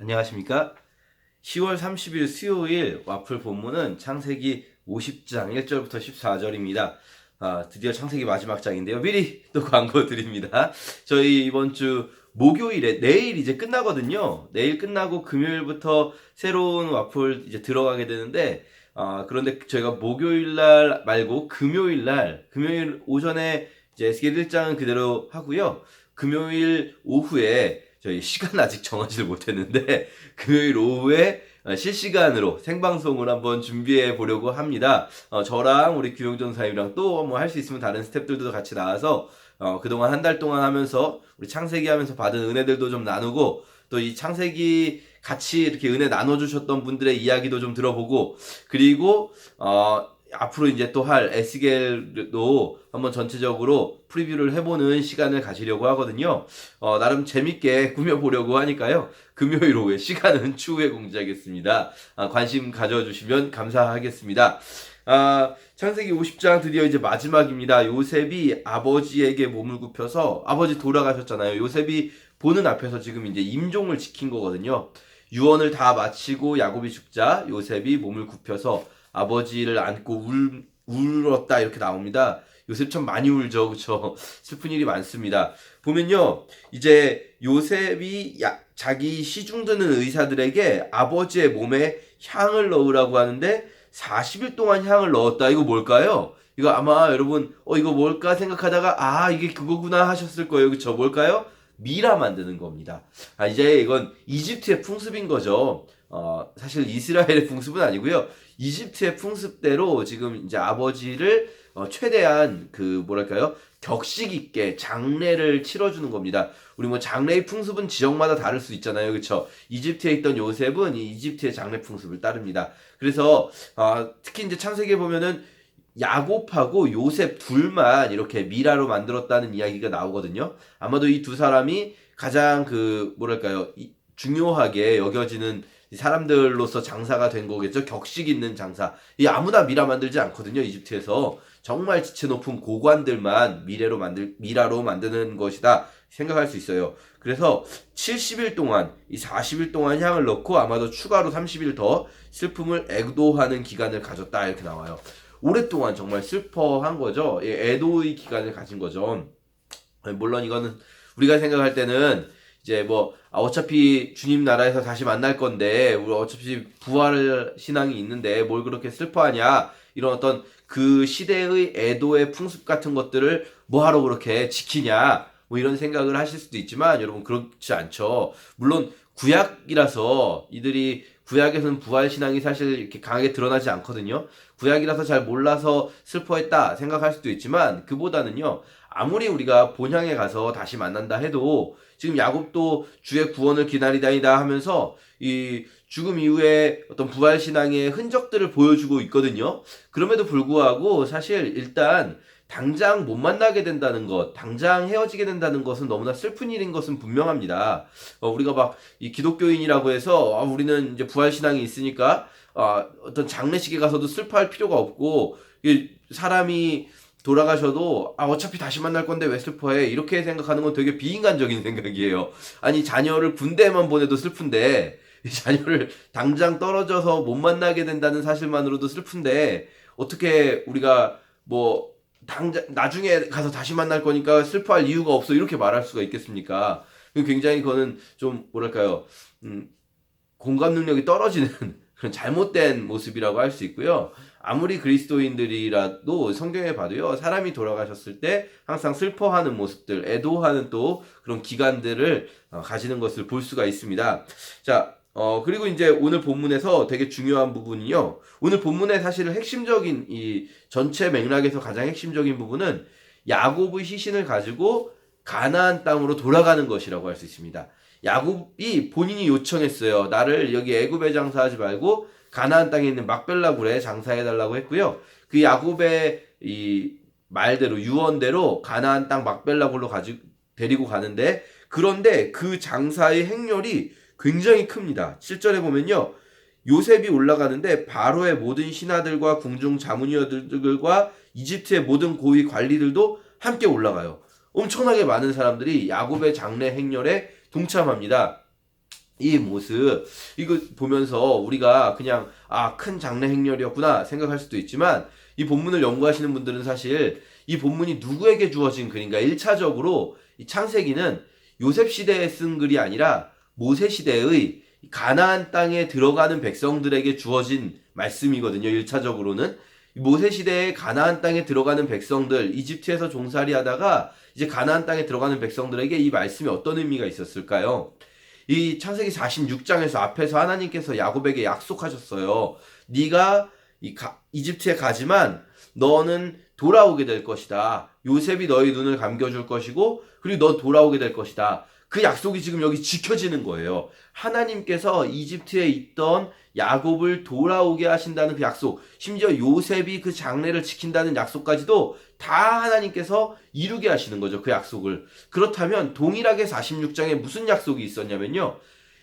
안녕하십니까? 10월 30일 수요일 와플 본문은 창세기 50장 1절부터 14절입니다. 아, 드디어 창세기 마지막 장인데요. 미리 또 광고 드립니다. 저희 이번 주 목요일에 내일 이제 끝나거든요. 내일 끝나고 금요일부터 새로운 와플 이제 들어가게 되는데 아, 그런데 저희가 목요일 날 말고 금요일 날 금요일 오전에 이제 스케일 1장은 그대로 하고요. 금요일 오후에 저희 시간 아직 정하지를 못했는데 금요일 오후에 어, 실시간으로 생방송을 한번 준비해 보려고 합니다. 어, 저랑 우리 규영전 사님이랑 또 뭐 할 수 있으면 다른 스탭들도 같이 나와서 어, 그동안 한 달 동안 하면서 우리 창세기 하면서 받은 은혜들도 좀 나누고 또 이 창세기 같이 이렇게 은혜 나눠주셨던 분들의 이야기도 좀 들어보고 그리고 어, 앞으로 이제 또 할 에스겔도 한번 전체적으로 프리뷰를 해보는 시간을 가지려고 하거든요. 어, 나름 재밌게 꾸며보려고 하니까요. 금요일 오후에 시간은 추후에 공지하겠습니다. 아, 관심 가져주시면 감사하겠습니다. 아, 창세기 50장 드디어 이제 마지막입니다. 요셉이 아버지에게 몸을 굽혀서 아버지 돌아가셨잖아요. 요셉이 보는 앞에서 지금 이제 임종을 지킨 거거든요. 유언을 다 마치고 야곱이 죽자 요셉이 몸을 굽혀서 아버지를 안고 울, 울었다 이렇게 나옵니다. 요셉 참 많이 울죠, 그쵸? 슬픈 일이 많습니다. 보면요, 이제 요셉이 야- 자기 시중드는 의사들에게 아버지의 몸에 향을 넣으라고 하는데 40일 동안 향을 넣었다. 이거 뭘까요? 이거 아마 여러분, 어, 이거 뭘까 생각하다가, 아, 이게 그거구나 하셨을 거예요. 그쵸? 뭘까요? 미라 만드는 겁니다. 아, 이제 이건 이집트의 풍습인 거죠. 어, 사실 이스라엘의 풍습은 아니고요. 이집트의 풍습대로 지금 이제 아버지를 어, 최대한 그 뭐랄까요 격식 있게 장례를 치러주는 겁니다. 우리 뭐 장례의 풍습은 지역마다 다를 수 있잖아요, 그렇죠? 이집트에 있던 요셉은 이 이집트의 장례 풍습을 따릅니다. 그래서 어, 특히 이제 창세기에 보면은 야곱하고 요셉 둘만 이렇게 미라로 만들었다는 이야기가 나오거든요. 아마도 이 두 사람이 가장 그 뭐랄까요 이- 중요하게 여겨지는 이 사람들로서 장사가 된 거겠죠. 격식 있는 장사. 이 아무나 미라 만들지 않거든요. 이집트에서 정말 지체 높은 고관들만 미래로 만들 미라로 만드는 것이다 생각할 수 있어요. 그래서 70일 동안 이 40일 동안 향을 넣고 아마도 추가로 30일 더 슬픔을 애도하는 기간을 가졌다 이렇게 나와요. 오랫동안 정말 슬퍼한 거죠. 예, 애도의 기간을 가진 거죠. 물론 이거는 우리가 생각할 때는 이제 뭐 아, 어차피 주님 나라에서 다시 만날 건데 우리 어차피 부활 신앙이 있는데 뭘 그렇게 슬퍼하냐 이런 어떤 그 시대의 애도의 풍습 같은 것들을 뭐하러 그렇게 지키냐 뭐 이런 생각을 하실 수도 있지만 여러분 그렇지 않죠. 물론 구약이라서 이들이 구약에서는 부활 신앙이 사실 이렇게 강하게 드러나지 않거든요. 구약이라서 잘 몰라서 슬퍼했다 생각할 수도 있지만 그보다는요. 아무리 우리가 본향에 가서 다시 만난다 해도 지금 야곱도 주의 구원을 기다리다니다 하면서 이 죽음 이후에 어떤 부활 신앙의 흔적들을 보여주고 있거든요. 그럼에도 불구하고 사실 일단 당장 못 만나게 된다는 것, 당장 헤어지게 된다는 것은 너무나 슬픈 일인 것은 분명합니다. 어, 우리가 막 이 기독교인이라고 해서 아, 우리는 이제 부활 신앙이 있으니까 아, 어떤 장례식에 가서도 슬퍼할 필요가 없고 이 사람이 돌아가셔도 아 어차피 다시 만날 건데 왜 슬퍼해 이렇게 생각하는 건 되게 비인간적인 생각이에요. 아니 자녀를 군대에만 보내도 슬픈데 이 자녀를 당장 떨어져서 못 만나게 된다는 사실만으로도 슬픈데 어떻게 우리가 뭐 당장 나중에 가서 다시 만날 거니까 슬퍼할 이유가 없어 이렇게 말할 수가 있겠습니까? 굉장히 그거는 좀 뭐랄까요 음, 공감 능력이 떨어지는 그런 잘못된 모습이라고 할 수 있고요. 아무리 그리스도인들이라도 성경에 봐도요, 사람이 돌아가셨을 때 항상 슬퍼하는 모습들, 애도하는 또 그런 기간들을 어, 가지는 것을 볼 수가 있습니다. 자, 어, 그리고 이제 오늘 본문에서 되게 중요한 부분이요. 오늘 본문의 사실은 핵심적인 이 전체 맥락에서 가장 핵심적인 부분은 야곱의 시신을 가지고 가나안 땅으로 돌아가는 것이라고 할 수 있습니다. 야곱이 본인이 요청했어요. 나를 여기 애굽에 장사하지 말고 가나안 땅에 있는 막벨라 굴에 장사해 달라고 했고요. 그 야곱의 이 말대로 유언대로 가나안 땅 막벨라 굴로 가지 데리고 가는데 그런데 그 장사의 행렬이 굉장히 큽니다. 7절에 보면요. 요셉이 올라가는데 바로의 모든 신하들과 궁중 자문위원들과 이집트의 모든 고위 관리들도 함께 올라가요. 엄청나게 많은 사람들이 야곱의 장례 행렬에 동참합니다. 이 모습 이거 보면서 우리가 그냥 아 큰 장래 행렬이었구나 생각할 수도 있지만 이 본문을 연구하시는 분들은 사실 이 본문이 누구에게 주어진 글인가 1차적으로 이 창세기는 요셉 시대에 쓴 글이 아니라 모세 시대의 가나안 땅에 들어가는 백성들에게 주어진 말씀이거든요. 1차적으로는 모세 시대에 가나안 땅에 들어가는 백성들 이집트에서 종살이 하다가 이제 가나안 땅에 들어가는 백성들에게 이 말씀이 어떤 의미가 있었을까요? 이 창세기 46장에서 앞에서 하나님께서 야곱에게 약속하셨어요. 네가 이 가- 이집트에 가지만 너는 돌아오게 될 것이다. 요셉이 너희 눈을 감겨줄 것이고 그리고 너 돌아오게 될 것이다. 그 약속이 지금 여기 지켜지는 거예요. 하나님께서 이집트에 있던 야곱을 돌아오게 하신다는 그 약속, 심지어 요셉이 그 장래를 지킨다는 약속까지도 다 하나님께서 이루게 하시는 거죠. 그 약속을. 그렇다면 동일하게 46장에 무슨 약속이 있었냐면요.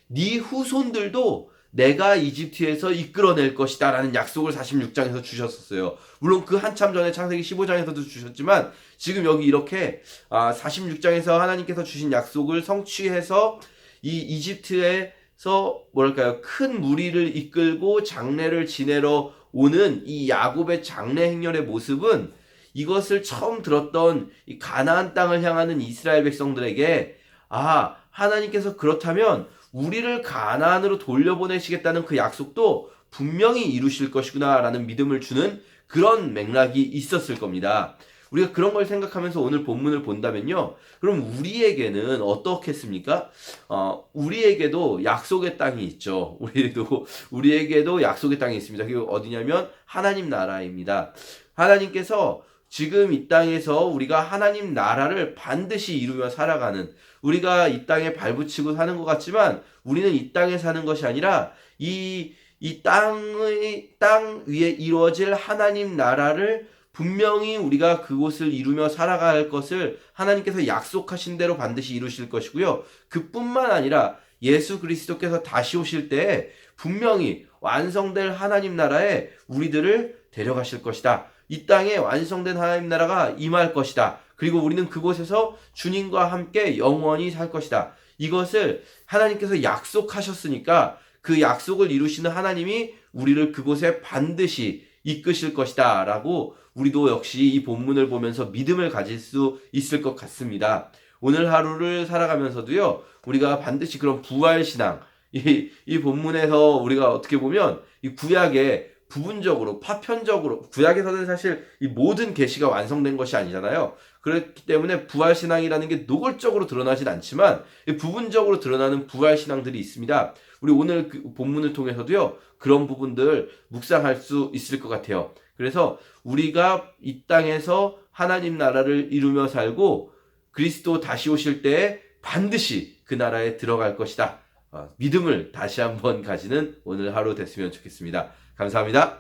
네 후손들도 내가 이집트에서 이끌어낼 것이다 라는 약속을 46장에서 주셨었어요. 물론 그 한참 전에 창세기 15장에서도 주셨지만 지금 여기 이렇게 아, 46장에서 하나님께서 주신 약속을 성취해서 이 이집트에서 뭐랄까요 큰 무리를 이끌고 장래를 지내러 오는 이 야곱의 장래 행렬의 모습은 이것을 처음 들었던 이 가나안 땅을 향하는 이스라엘 백성들에게 아 하나님께서 그렇다면 우리를 가나안으로 돌려보내시겠다는 그 약속도 분명히 이루실 것이구나라는 믿음을 주는 그런 맥락이 있었을 겁니다. 우리가 그런 걸 생각하면서 오늘 본문을 본다면요. 그럼 우리에게는 어떻겠습니까? 어, 우리에게도 약속의 땅이 있죠. 우리도, 우리에게도 약속의 땅이 있습니다. 그게 어디냐면 하나님 나라입니다. 하나님께서 지금 이 땅에서 우리가 하나님 나라를 반드시 이루며 살아가는 우리가 이 땅에 발붙이고 사는 것 같지만 우리는 이 땅에 사는 것이 아니라 이, 이 땅의, 땅 위에 이루어질 하나님 나라를 분명히 우리가 그곳을 이루며 살아갈 것을 하나님께서 약속하신 대로 반드시 이루실 것이고요. 그뿐만 아니라 예수 그리스도께서 다시 오실 때 분명히 완성될 하나님 나라에 우리들을 데려가실 것이다. 이 땅에 완성된 하나님 나라가 임할 것이다. 그리고 우리는 그곳에서 주님과 함께 영원히 살 것이다. 이것을 하나님께서 약속하셨으니까 그 약속을 이루시는 하나님이 우리를 그곳에 반드시 이끄실 것이다. 라고 우리도 역시 이 본문을 보면서 믿음을 가질 수 있을 것 같습니다. 오늘 하루를 살아가면서도요, 우리가 반드시 그런 부활신앙, 이, 이 본문에서 우리가 어떻게 보면 이 구약에 부분적으로 파편적으로 구약에서는 사실 이 모든 계시가 완성된 것이 아니잖아요. 그렇기 때문에 부활 신앙이라는 게 노골적으로 드러나진 않지만 이 부분적으로 드러나는 부활 신앙들이 있습니다. 우리 오늘 그 본문을 통해서도요 그런 부분들 묵상할 수 있을 것 같아요. 그래서 우리가 이 땅에서 하나님 나라를 이루며 살고 그리스도 다시 오실 때 반드시 그 나라에 들어갈 것이다. 어, 믿음을 다시 한번 가지는 오늘 하루 됐으면 좋겠습니다. 감사합니다.